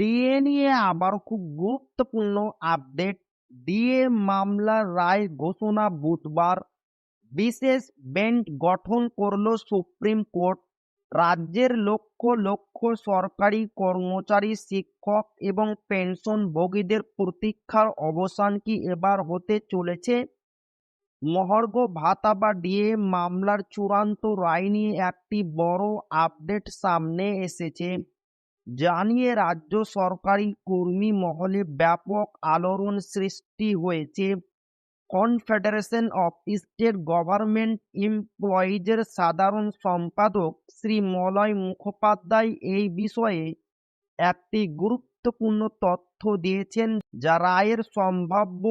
DA নিয়ে আবার খুব গুরুত্বপূর্ণ আপডেট। ডিএ মামলার রায় ঘোষণা বুধবার। বিশেষ বেঞ্চ গঠন করল সুপ্রিম কোর্ট। রাজ্যের লক্ষ লক্ষ সরকারি কর্মচারী, শিক্ষক এবং পেনশনভোগীদের প্রতীক্ষার অবসান কি এবার হতে চলেছে? মহার্ঘ ভাতা বা ডিএ মামলার চূড়ান্ত রায় নিয়ে একটি বড় আপডেট সামনে এসেছে। জানিয়ে রাজ্য সরকারি কর্মী মহলে ব্যাপক আলোড়ন সৃষ্টি হয়েছে। কনফেডারেশন অফ স্টেট গভর্নমেন্ট এমপ্লয়িজের সাধারণ সম্পাদক শ্রী মলয় মুখোপাধ্যায় এই বিষয়ে একটি গুরুত্বপূর্ণ তথ্য দিয়েছেন, যা রায়ের সম্ভাব্য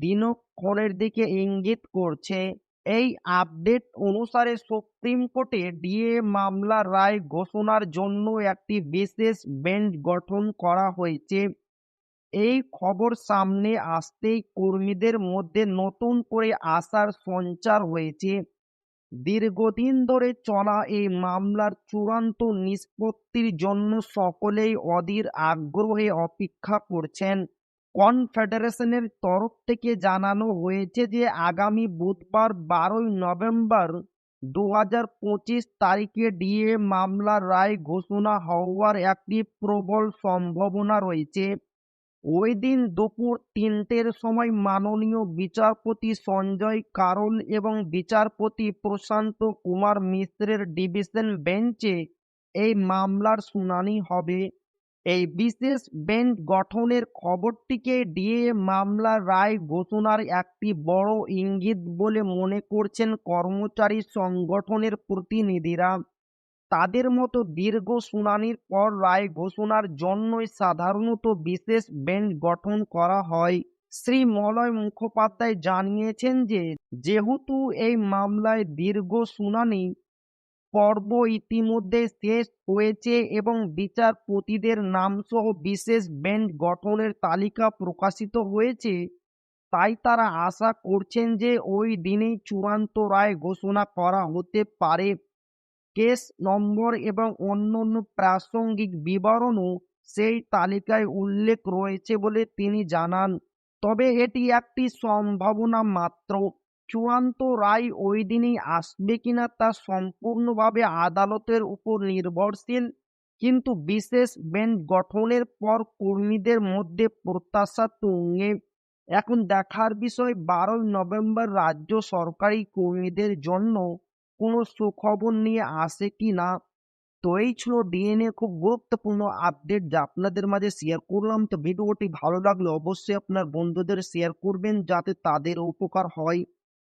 দিনক্ষণের দিকে ইঙ্গিত করছে। এই আপডেট অনুসারে সুপ্রিম কোর্টে ডিএ মামলার রায় ঘোষণার জন্য একটি বিশেষ বেঞ্চ গঠন করা হয়েছে। এই খবর সামনে আসতেই কর্মীদের মধ্যে নতুন করে আসার সঞ্চার হয়েছে। দীর্ঘদিন ধরে চলা এই মামলার চূড়ান্ত নিষ্পত্তির জন্য সকলেই অধীর আগ্রহে অপেক্ষা করছেন। কনফেডারেশনের তরফ থেকে জানানো হয়েছে যে আগামী বুধবার বারোই নভেম্বর দু হাজার পঁচিশ তারিখে ডিএ মামলার রায় ঘোষণা হওয়ার একটি প্রবল সম্ভাবনা রয়েছে। ওই দিন দুপুর তিনটের সময় মাননীয় বিচারপতি সঞ্জয় কারোল এবং বিচারপতি প্রশান্ত কুমার মিশ্রের ডিভিশন বেঞ্চে এই মামলার শুনানি হবে। এই বিশেষ বেঞ্চ গঠনের খবরটিকে ডিএ মামলার রায় ঘোষণার একটি বড় ইঙ্গিত বলে মনে করছেন কর্মচারী সংগঠনের প্রতিনিধিরা। তাদের মতো দীর্ঘ শুনানির পর রায় ঘোষণার জন্যই সাধারণত বিশেষ বেঞ্চ গঠন করা হয়। শ্রী মলয় মুখোপাধ্যায় জানিয়েছেন যে, যেহেতু এই মামলায় দীর্ঘ শুনানি পর্ব ইতিমধ্যে শেষ হয়েছে এবং বিচারপতিদের নামসহ বিশেষ বেঞ্চ গঠনের তালিকা প্রকাশিত হয়েছে। তাই তারা আশা করছেন যে ওই দিনেই চূড়ান্ত রায় ঘোষণা করা হতে পারে। কেস নম্বর এবং অন্যান্য প্রাসঙ্গিক বিবরণও সেই তালিকায় উল্লেখ রয়েছে বলে তিনি জানান। তবে এটি একটি সম্ভাবনা মাত্র। চূড়ান্ত রায় ওই দিনই আসবে কিনা তা সম্পূর্ণভাবে আদালতের উপর নির্ভরশীল, কিন্তু বিশেষ বেঞ্চ গঠনের পর কর্মীদের মধ্যে প্রত্যাশা তুঙ্গে। এখন দেখার বিষয়, বারোই নভেম্বর রাজ্য সরকারি কর্মীদের জন্য কোনো সুখবর নিয়ে আসে কি না? তো এই ছিল ডিএনএ খুব গুরুত্বপূর্ণ আপডেট যা আপনাদের মাঝে শেয়ার করলাম। তো ভিডিওটি ভালো লাগলে অবশ্যই আপনার বন্ধুদের শেয়ার করবেন যাতে তাদের উপকার হয়।